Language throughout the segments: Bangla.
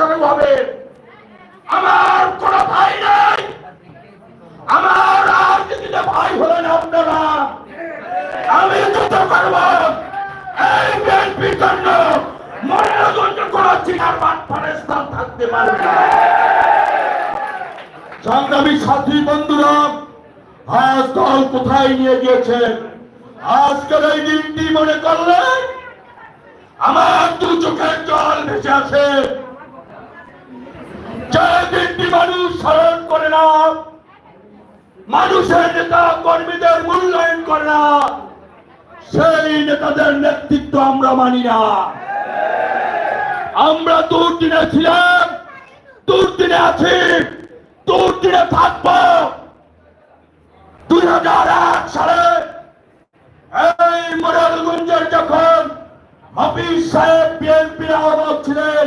লাভজনক হবে আমার কোন ভাই নাই। আমার রাজনীতিতে ভাই হলেন আপনারা। আমি যুদ্ধ করব। এই বিএনপির জন্য করা চিনার স্থান থাকতে না। সংগ্রামী সাথী বন্ধুরা, আজ দল কোথায় নিয়ে গিয়েছে? আজকের এই দিনটি মনে করলে আমার দু চোখের জল ভেসে আসে। যে দিনটি মানুষ স্মরণ করে না। মানুষের নেতা কর্মীদের মূল্যায়ন করে না। সেই নেতাদের নেতৃত্ব আমরা মানি না। আমরা দুর্দিনে ছিলাম, দুর্দিনে আছি, দুর্দিনে থাকব। দুই হাজার এক সালে এই মোরালগঞ্জের যখন হাফিজ সাহেব বিএনপির আহ্বায়ক ছিলেন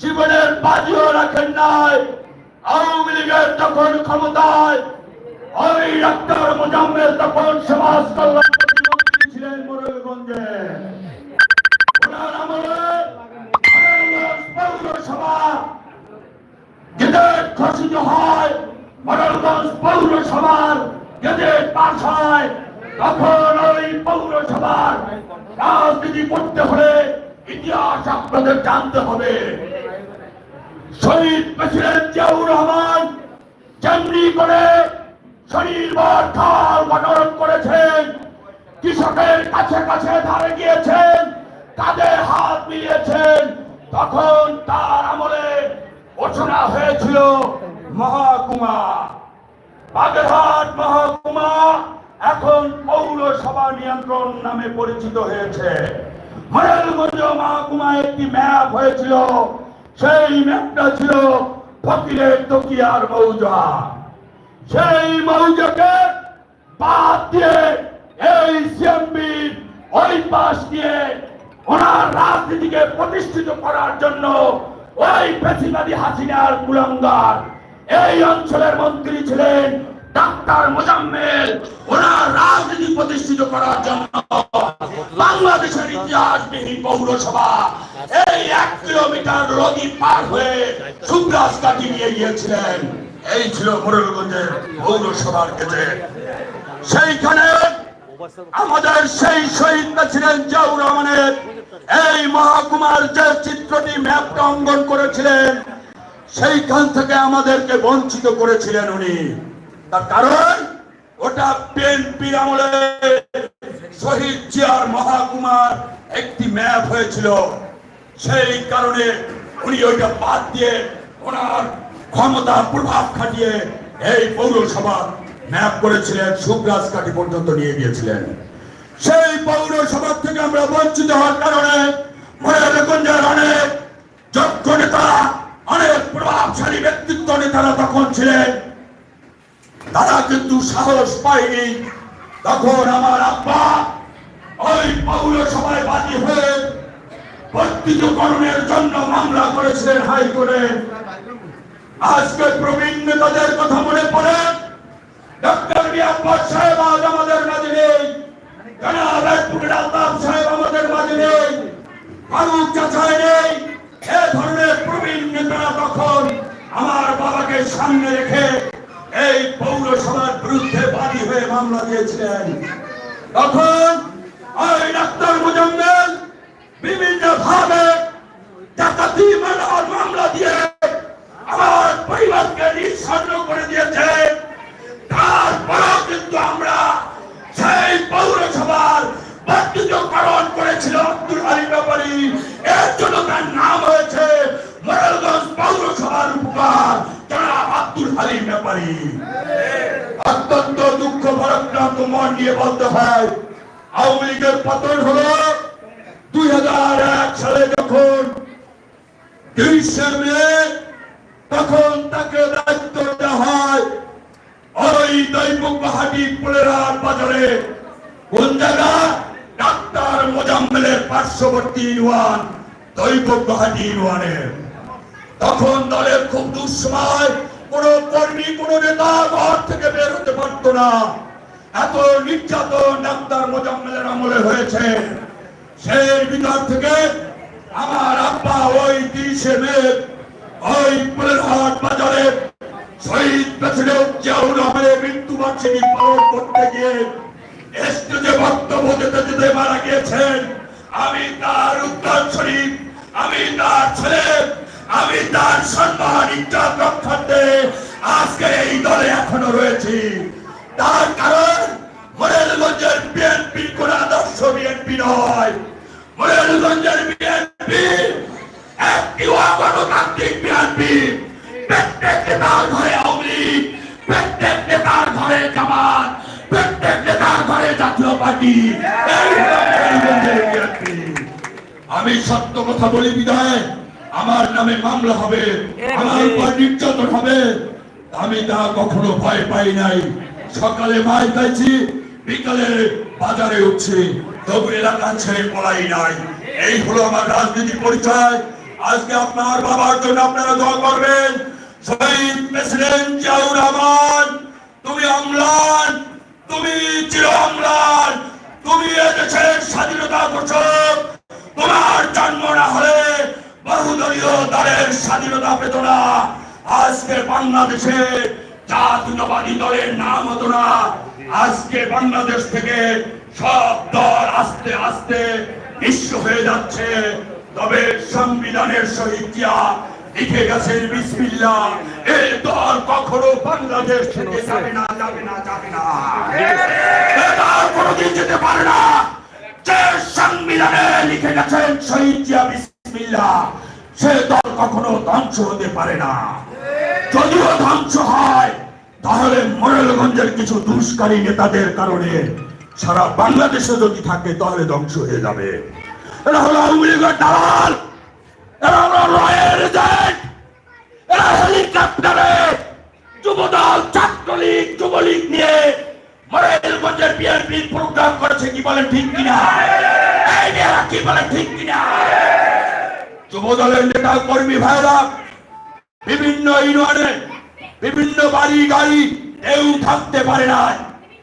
জীবনের বাজিও রাখেন নাই। আওয়ামী লীগের তখন ক্ষমতায়, ওই ডাক্তার মোজাম্মেল তখন সমাজ কল্যাণ ছিলেন মোরেলগঞ্জে হয়। হয়। তখন ওই করতে ইতিহাস আপনাদের জানতে হবে। শহীদ প্রেসিডেন্ট জিয়াউর রহমান যেমনি করে শরীর ভর ঢাল গঠন করেছেন, কৃষকের কাছে কাছে ধারে গিয়েছেন, তাদের হাত মিলিয়েছেন, তখন তার আমলে ঘোষণা হয়েছিল মহাকুমা। বাগেরহাট মহাকুমা এখন পৌরসভা নিয়ন্ত্রণ নামে পরিচিত হয়েছে। মহকুমা একটি ম্যাপ হয়েছিল সেই ম্যাপটা ছিল ফকিরের তকিয়ার মৌজা। সেই মৌজাকে বাদ দিয়ে এই সিএমবির ওই পাশ দিয়ে ওনার রাজনীতিকে প্রতিষ্ঠিত করার জন্য ওই পেশিবাদী হাসিনার কুলঙ্গার। এই অঞ্চলের মন্ত্রী ছিলেন ডাক্তার মোজাম্মেল, ওনার রাজনীতি প্রতিষ্ঠিত করার জন্য বাংলাদেশের ইতিহাসবিহীন পৌরসভা এই এক কিলোমিটার নদী পার হয়ে সুব্রাজ কাটি নিয়ে গিয়েছিলেন। এই ছিল মোরেলগঞ্জের পৌরসভার গেজেট সেইখানে আমাদের সেই শহীদরা ছিলেন জিয়াউর রহমানের। এই মহাকুমার যে চিত্রটি ম্যাপটা অঙ্কন করেছিলেন, সেইখান থেকে আমাদেরকে বঞ্চিত করেছিলেন উনি। তার কারণ ওটা বিএনপির আমলে শহীদ জিয়ার মহাকুমার একটি ম্যাপ হয়েছিল। সেই কারণে উনি ওইটা বাদ দিয়ে ওনার ক্ষমতা প্রভাব খাটিয়ে এই পৌরসভা ম্যাপ করেছিলেন সুব্রাজ কাটি পর্যন্ত নিয়ে গিয়েছিলেন। সেই পৌরসভা থেকে আমরা বঞ্চিত হওয়ার কারণে মহিলাগঞ্জের অনেক যোগ্য নেতা, অনেক প্রভাবশালী ব্যক্তিত্ব নেতারা তখন ছিলেন। তারা কিন্তু সাহস পায়নি। তখন আমার আব্বা ওই পৌরসভায় বাদী হয়ে বর্তিতকরণের জন্য মামলা করেছিলেন হাইকোর্টে। আজকে প্রবীণ নেতাদের কথা মনে পড়ে। ডক্টর মিয়াব্বাস সাহেব আজ আমাদের মাঝে নেই। নেই। এ ধরনের প্রবীণ নেতারা তখন আমার বাবাকে সামনে রেখে এই পৌরসভার বিরুদ্ধে বাদী হয়ে মামলা দিয়েছিলেন। তখন ওই ডাক্তার মুজাম্মেল বিভিন্ন ভাবে ডাকাতি মামলার মামলা দিয়ে আমার পরিবারকে নিঃসন্ন করে দিয়েছে। তারপরেও কিন্তু আমরা সেই পৌরসভার বর্তিতকরণ করেছিল আব্দুল আলী ব্যাপারী। এর জন্য তার নাম হয়েছে মোরালগঞ্জ পৌরসভার ব্যাপারী অত্যন্ত দুঃখ ভারাক্রান্ত মন নিয়ে বলতে হয়, আওয়ামী লীগের পতন হলো দুই হাজার এক সালে যখন তিরিশে মে তখন তাকে দায়িত্ব দেওয়া হয় ওই দৈবহাটি পুলেরার বাজারে। কোন জায়গা ডাক্তার মোজাম্মেলের পার্শ্ববর্তী ইউয়ান দৈবহাটি ইউয়ানের তখন দলের খুব দুঃসময় কোন কর্মী, কোন নেতা ঘর থেকে বের হতে পারতো না। এত নির্যাতন ডাক্তার মোজাম্মেলের আমলে হয়েছে। সেই ভিতর থেকে আমার আব্বা ওই তিরিশে মে, ওই পুলেরহাট বাজারে শহীদ প্রেসিডেন্ট জিয়াউর রহমানের মৃত্যু বার্ষিকী পালন করতে গিয়ে স্টেজে বক্তব্য দিতে দিতে মারা গিয়েছেন। আমি তার উত্তরসূরি, আমি তার ছেলে আমি তার সম্মান ইজ্জত রক্ষার্থে আজকে এই দলে এখনও রয়েছি। তার কারণ মোরেলগঞ্জের বিএনপি কোন আদর্শ বিএনপি নয়। মোরেলগঞ্জের বিএনপি একটি অগণতান্ত্রিক বিএনপি। প্রত্যেক নেতার ঘরে আওয়ামী প্রত্যেক নেতার ঘরে জামাত, প্রত্যেক নেতার ঘরে জাতীয় পার্টি। আমি সত্য কথা বলি বিদায় আমার নামে মামলা হবে আমার উপর নির্যাতন হবে। আমি তা কখনো ভয় পাই নাই। সকালে মাই খাইছি বিকালে বাজারে উঠছি। তবু এলাকা ছেড়ে পলাই নাই। এই হলো আমার রাজনীতি পরিচয়। আজকে আপনার বাবার জন্য আপনারা দোয়া করবেন। শহীদ প্রেসিডেন্ট জিয়াউর রহমান তুমি অম্লান তুমি চির অম্লান তুমি এদেশের স্বাধীনতা ঘোষক। তোমার জন্ম না হলে বাংলাদেশে থেকে সব দল আস্তে আস্তে নিঃস্ব হয়ে যাচ্ছে। তবে সংবিধানের জিয়া লিখে গেছেন বিসমিল্লাহ। এই দল কখনো বাংলাদেশ থেকে যাবে না যাবে না যাবে না। কোনোদিন যেতে পারে না। সংবিধানে লিখে গেছেন শহীদ জিয়া বিসমিল্লাহ, সে দল কখনো ধ্বংস হতে পারে না। যদিও ধ্বংস হয়, তাহলে মোরেলগঞ্জের কিছু দুষ্কারী নেতাদের কারণে সারা বাংলাদেশে যদি থাকে, তাহলে ধ্বংস হয়ে যাবে। এরা হলো আওয়ামী লীগের দালাল, এরা হলো এজেন্ট, এরা হেলিকপ্টারে যুবদল, ছাত্রলীগ, যুবলীগ নিয়ে মরেলগঞ্জের প্রোগ্রাম করেছে, কি বলেন ঠিক কিনা? এই মেয়েরা কি ঠিক কিনা? যুবদলের নেতা কর্মী ভাইরা বিভিন্ন ইউনিয়নে বিভিন্ন বাড়ি গাড়ি কেউ থাকতে পারে না।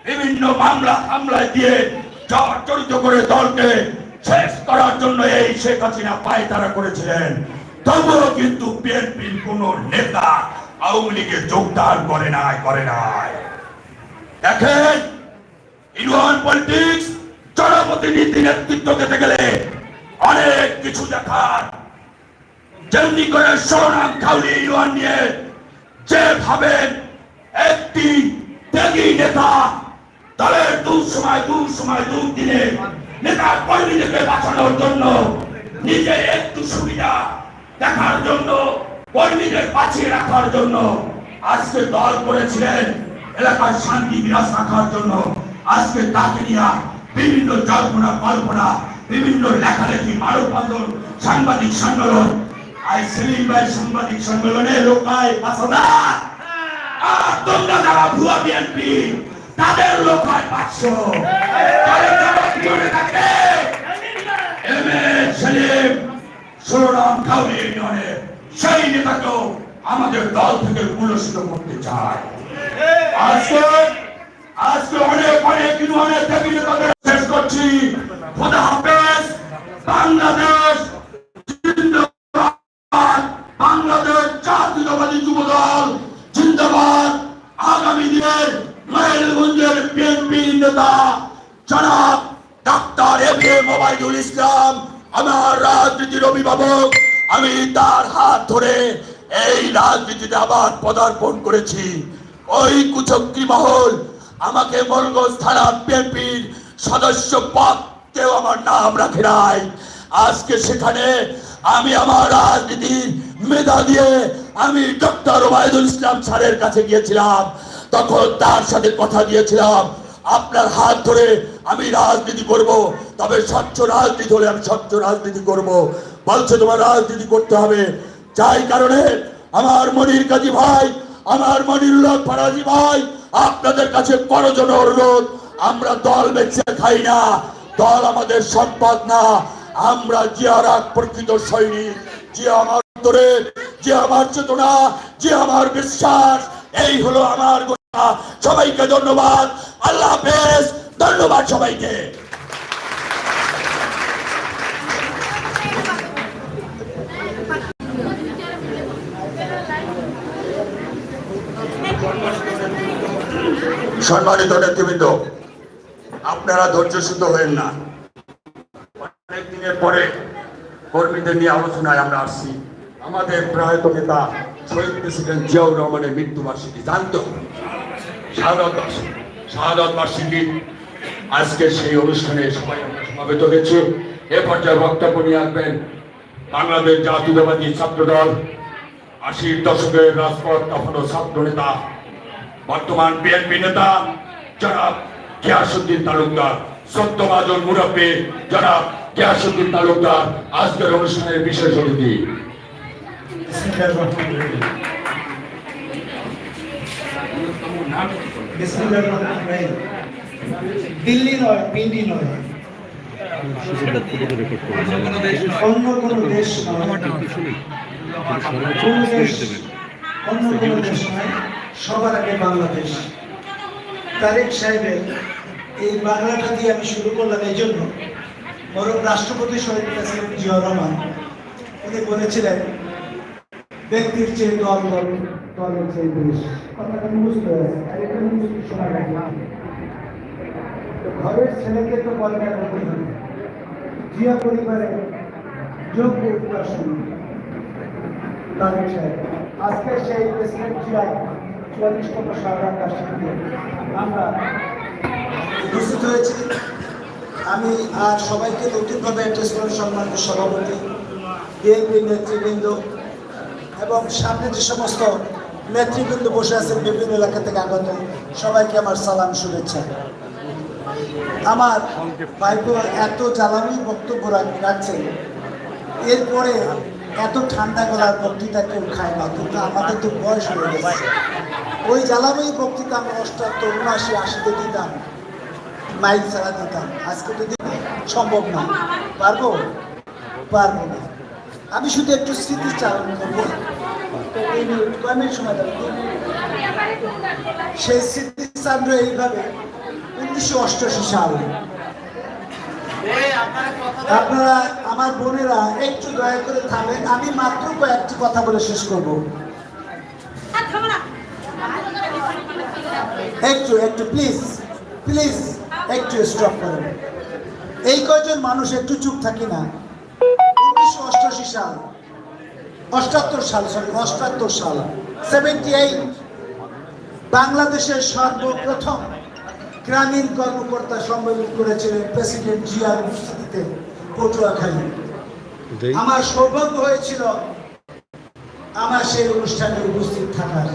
বিভিন্ন মামলা হামলায় দিয়ে জড়িত করে দলকে শেষ করার জন্য এই শেখ হাসিনা পায় তারা করেছিলেন। তবুও কিন্তু বিএনপির কোন নেতা আওয়ামী লীগে যোগদান করে নাই করে নাই। দেখেন, ইউনিয়ন পলিটিক্স, জনপ্রতিনিধি নেতৃত্ব দিতে গেলে অনেক কিছু দেখার যেমনি করে সোনাম খাউলি ইউয়ান নিয়ে যে ভাবেন একটি ত্যাগী নেতা দলের দু সময় দু সময় দু দিনে নেতা কর্মীদেরকে বাঁচানোর জন্য নিজে একটু সুবিধা দেখার জন্য, কর্মীদের বাঁচিয়ে রাখার জন্য আজকে দল করেছিলেন এলাকার শান্তি বিরাজ রাখার জন্য। আজকে তাকে নিয়ে বিভিন্ন জল্পনা কল্পনা, বিভিন্ন লেখালেখি মানব বন্ধন সাংবাদিক সম্মেলন আই সাংবাদিক সম্মেলনে লোকায় আর তোমরা যারা ভুয়া বিএনপি, তাদের লোকায় থাকে, এম এ সেলিম কাউরি ইউনিয়নে সেই নেতাকেও আমাদের দল থেকে পুরস্কৃত করতে চায়। আজকে আজকে অনেক অনেক ইউনিয়নের থেকে নেতাদের শেষ করছি। খোদা হাফেজ, বাংলাদেশ জনাব doctor A B M Islam, আমার রাজনীতির অভিভাবক। আমি তার হাত ধরে এই রাজনীতিতে আবার পদার্পণ করেছি। ওই কুচক্রি মহল, আমাকে মরগজ থানা বিএনপির সদস্য পদ কেউ আমার নাম রাখে নাই। আজকে সেখানে আমি আমার রাজনীতির মেধা দিয়ে আমি ডক্টর ওবায়দুল ইসলাম স্যারের কাছে গিয়েছিলাম। তখন তার সাথে কথা দিয়েছিলাম। আপনার হাত ধরে আমি রাজনীতি করব, তবে স্বচ্ছ রাজনীতি হলে আমি স্বচ্ছ রাজনীতি করব। বলছে, তোমার রাজনীতি করতে হবে। যাই কারণে আমার মনির কাজী ভাই, আমার মনিরুল্লাহ ফরাজি ভাই, আপনাদের কাছে করজন অনুরোধ, আমরা দল বেছে খাই না, দল আমাদের সম্পদ না, আমরা জিয়ার এক প্রকৃত সৈনিক যে আমার অন্তরে যে আমার চেতনা যে আমার বিশ্বাস, এই হলো আমার সবাইকে ধন্যবাদ। আল্লাহ হাফেজ, ধন্যবাদ সবাইকে। সম্মানিত নেতৃবৃন্দ, আপনারা ধৈর্যসূত হয়েন না। অনেক দিনের পরে কর্মীদের নিয়ে আলোচনায় আমরা আসছি। আমাদের প্রয়াত নেতা শহীদ প্রেসিডেন্ট জিয়াউর রহমানের মৃত্যুবার্ষিকী, জানতো শাহাদত বার্ষিকী শাহাদত বার্ষিকী আজকে সেই অনুষ্ঠানে সবাই আমরা সমাবেত হয়েছে। এ পর্যায়ে বক্তব্য নিয়ে আসবেন বাংলাদেশ জাতীয়তাবাদী ছাত্র দল আশির দশকের রাজপথ তখনও ছাত্র নেতা বর্তমান বিএনপি নেতা জনাব গিয়াসুদ্দিন তালুকদার। সত্য বাজন মুরব্বী জনাব গিয়াসুদ্দিন তালুকদার, আজকের অনুষ্ঠানের বিশেষ অতিথি। দিল্লি নয়, পিন্ডি নয়। অন্য কোনো দেশ অন্য কোনো দেশ নয়। সবার আগে বাংলাদেশ। তারেক সাহেবের এই বাংলাটা দিয়ে আমি শুরু করলাম এই জন্য। বরং রাষ্ট্রপতি শহীদ প্রেসিডেন্ট জিয়াউর রহমান, উনি বলেছিলেন ব্যক্তির চেয়ে দল দল দলের চেয়ে দেশ কথাটা মুখস্থ আছে আর এটা মুখস্থ ঘরের ছেলেকে তো কলমে করতে হবে জিয়া পরিবারে উপাসন তারেক সাহেব আজকে সেই প্রেসিডেন্ট জিয়া চুয়াল্লিশতম সাধারণ রাষ্ট্রপতি আমরা উপস্থিত হয়েছি। আমি আর সবাইকে নতুনভাবে অ্যাড্রেস করেন সম্মানিত সভাপতি বিএনপি নেতৃবৃন্দ এবং সামনে যে সমস্ত নেতৃবৃন্দ বসে আছেন বিভিন্ন এলাকা থেকে আগত, সবাইকে আমার সালাম, শুভেচ্ছা। আমার ভাইপো এত জ্বালানি বক্তব্য রাখ- রাখছেন, এরপরে এত ঠান্ডা গলার বক্তৃতা কেউ খায় না, কিন্তু আমাদের তো বয়স হয়ে গেছে। ওই জ্বালানি বক্তৃতা আমরা অষ্টাত্তর, উনআশি, আশিতে দিতাম, মাইক ছাড়া দিতাম। আজকে তো দিতে সম্ভব না। পারব? পারব না। আমি শুধু একটু স্মৃতিচারণ করব। আপনারা আমার বোনেরা একটু দয়া করে থামেন। আমি মাত্র কয়েকটি কথা বলে শেষ করব। একটু একটু প্লিজ প্লিজ একটু স্টপ করেন। এই কয়জন মানুষ একটু চুপ থাকি না? উনিশশো অষ্টআশি সাল। অষ্টাত্তর সাল সরি অষ্টাত্তর সাল সেভেন্টি এইট বাংলাদেশের সর্বপ্রথম গ্রামীণ কর্মকর্তা সম্মেলন করেছিলেন প্রেসিডেন্ট জিয়ার উপস্থিতিতে পটুয়াখালী। আমার সৌভাগ্য হয়েছিল আমার সেই অনুষ্ঠানে উপস্থিত থাকার।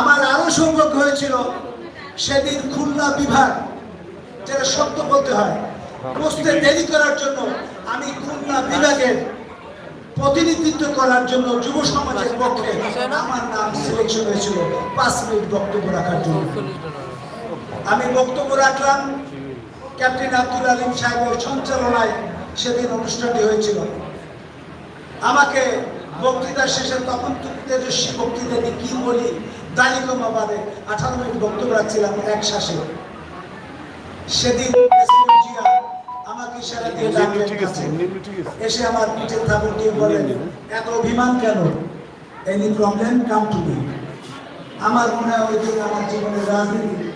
আমার আরও সৌভাগ্য হয়েছিল সেদিন খুলনা বিভাগ যেটা সত্য বলতে হয় বসতে দেরি করার জন্য আমি খুলনা বিভাগের প্রতিনিধিত্ব করার জন্য যুব সমাজের পক্ষে আমার নাম সিলেকশন হয়েছিল পাঁচ মিনিট বক্তব্য রাখার জন্য। আমি বক্তব্য রাখলাম। ক্যাপ্টেন আব্দুল আলিম সাহেবের সঞ্চালনায় সেদিন অনুষ্ঠানটি হয়েছিল। আমাকে বক্তৃতা শেষে তখন তেজস্বী বক্তৃতা দিয়ে কি বলি দালিকমা বাদে আঠারো মিনিট বক্তব্য রাখছিলাম এক শ্বাসে। সেদিন আমাকে ইশারা দিয়ে ডাকলেন কাছে। এসে আমার পিঠে থাপড় দিয়ে বলেন এত অভিমান কেন? Any problem come to me আমার মনে হয় ওই দিন আমার জীবনের রাজনীতি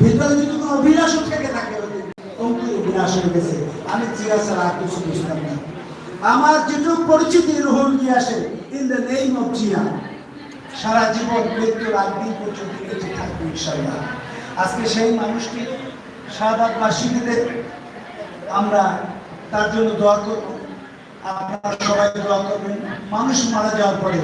ভিতরে যদি কোনো অভিলাষও থেকে থাকে ওই দিন অঙ্কুরে বিনাশ হয়ে গেছে। আমি জিয়া ছাড়া আর কিছু বুঝতাম না। আমার যেটুকু পরিচিতি Ruhul গিয়াসে in the name of Zia সারা জীবন মৃত্যুর আগ দিন পর্যন্ত বেঁচে থাকবে ইনশাল্লাহ আজকে সেই মানুষটি শাহাদ বাসীদের আমরা তার জন্য দোয়া করব। আপনারা সবাই দোয়া করবেন। মানুষ মারা যাওয়ার পরে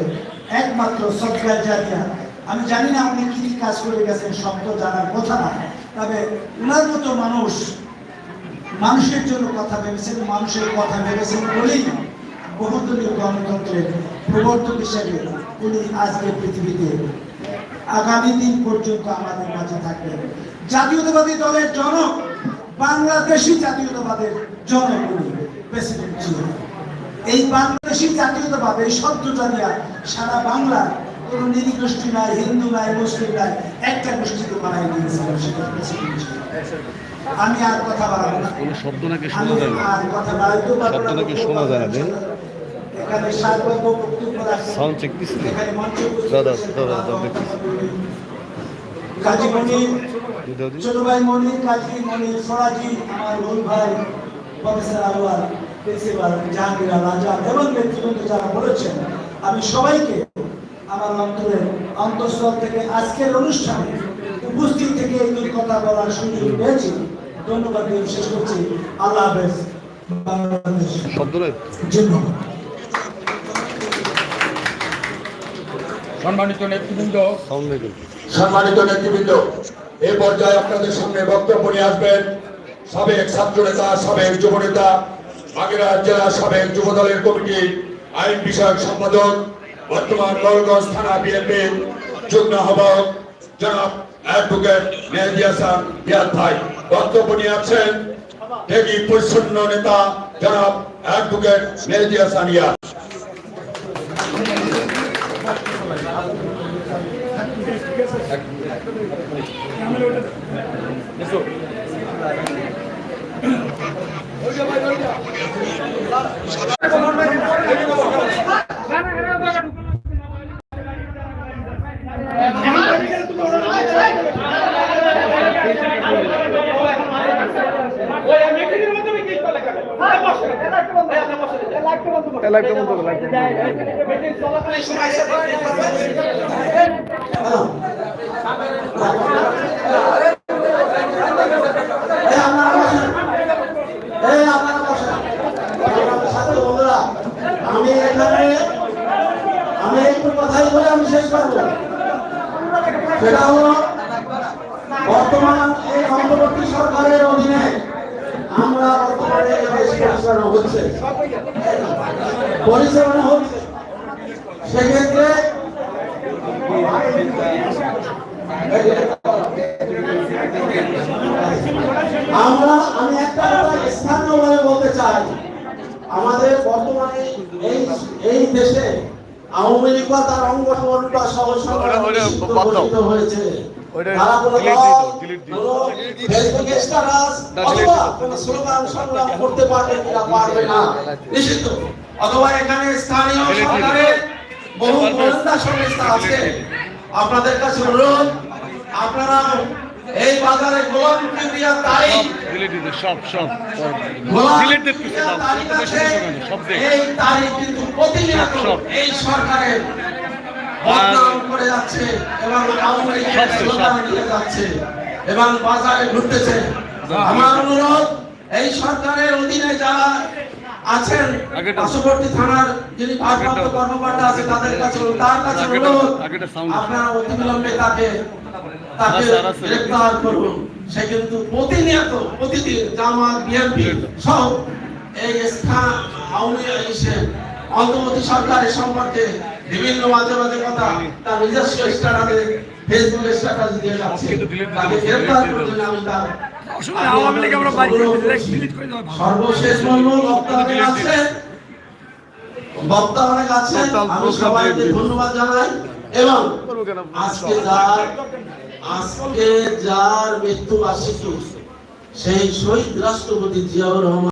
একমাত্র সবগায় জানিয়া আমি জানি না আপনি কি কাজ করে গেছেন, সব তো জানার কথা না। তবে উনার মতো মানুষ, মানুষের জন্য কথা ভেবেছেন, মানুষের কথা ভেবেছেন বলেই বহুদলীয় গণতন্ত্রের প্রবর্তক হিসেবে উনি আজকে পৃথিবীতে আগামী দিন পর্যন্ত আমাদের মাঝে থাকবেন। জাতীয়তাবাদী দলের জনক বাংলাদেশি জাতীয়তাবাদের জনক প্রেসিডেন্ট ছিলেন এই বাংলাদেশি জাতীয়তাবাদ এই শব্দটা দিয়া সারা বাংলার কোন নিরীগোষ্ঠী নাই হিন্দু নাই মুসলিম নাই একটা গোষ্ঠীকে বানাই সেটা প্রেসিডেন্ট ছিল। আমি আর কথা বাড়াবো না শব্দ নাকি শোনা যায় না আর কথা শব্দ না, নাকি শোনা যায় না, এখানে সার্বভৌম বক্তব্য দিছি? মঞ্চে উপস্থিত দাদা, দাদা, দাদা। কাজী মনির। ছোট ভাই মনির কাজী মনির ফরাজি আমার ভুল ভাই প্রফেসর আলওয়ার প্রিন্সিপাল জাহাঙ্গীর আজাদ এবং ব্যক্তিবৃন্দ যারা বলেছেন আমি সবাইকে আমার অন্তরের অন্তঃস্থল থেকে আজকের অনুষ্ঠানে উপস্থিত থেকে এই দুই কথা বলার সুযোগ পেয়েছি। ধন্যবাদ দিয়ে শেষ করছি। আল্লাহ হাফেজ। বাংলাদেশ। সম্মানিত নেতৃবৃন্দ। সম্মানিত নেতৃবৃন্দ। এই পর্যায়ে আপনাদের সামনে বক্তব্য নিয়ে আসবেন সাবেক ছাত্র নেতা সাবেক যুব নেতা বাগেরহাট জেলা সাবেক যুব দলের কমিটির আইন বিষয়ক সম্পাদক, বর্তমান বলগঞ্জ থানা বিএনপির যুগ্ম আহ্বায়ক জনাব অ্যাডভোকেট মেহেদি হাসান ভাই। বক্তব্য নিয়ে আছেন টেকি পরিচ্ছন্ন নেতা জনাব অ্যাডভোকেট মেহেদি হাসান রিয়াদ এই আপনারা বসেন। এই আপনারা বসেন। আমার ছাত্র বন্ধুরা, আমি এখানে আমি একটু কথাই বলে আমি শেষ করব সেটা হলো বর্তমান এই অন্তর্বর্তী সরকারের অধীনে আমরা বর্তমানে দেশ পরিচালনা হচ্ছে। পরিচালনা হচ্ছে। সেক্ষেত্রে আমরা, আমি একটা কথা স্থানীয়ভাবে বলতে চাই আমাদের বর্তমানে এই এই দেশে তার অঙ্গ সংগঠনটা সহ হয়েছে। তারা কোনো দল, দিয়ে দাও, delete দিয়ে কোনো ফেসবুক স্ট্যাটাস অথবা কোনো স্লোগান সংগ্রাম করতে পারবে কিনা পারবে না। নিষিদ্ধ অথবা এখানে স্থানীয়। সরকারের বহু গোয়েন্দা সংস্থা আছে। আপনাদের কাছে অনুরোধ আপনারা এই বাজারে গোলাম Delete সব সব সব এই তারিখ কিন্তু প্রতিনিয়ত। এই সরকারের করে যাচ্ছে এবং আওয়ামী লীগের। যাচ্ছে এবং বাজারে ঘুরতেছে। আমার অনুরোধ এই সরকারের অধীনে যারা আছেন পার্শ্ববর্তী থানার যিনি ভারপ্রাপ্ত কর্মকর্তা আছে তাদের কাছে তার কাছে অনুরোধ আপনারা অতি বিলম্বে তাকে তাকে আছে, গ্রেফতার করুন। সে কিন্তু প্রতিনিয়ত প্রতিদিন জামাত বিএনপি সহ এই স্থান আওয়ামী অন্তর্বর্তী সরকারের সম্পর্কে বিভিন্ন মাঝে মাঝে কথা তার নিজস্ব স্ট্যাটাসে ফেসবুক স্ট্যাটাস দিয়ে যাচ্ছে। তাকে গ্রেফতার delete আমি তার সর্বশেষ বক্তা অনেক আছে বক্তা অনেক আছে আমি সবাইকে ধন্যবাদ জানাই। এবং আজকে যার আজকে যার মৃত্যু বার্ষিকী সেই শহীদ রাষ্ট্রপতি জিয়াউর রহমান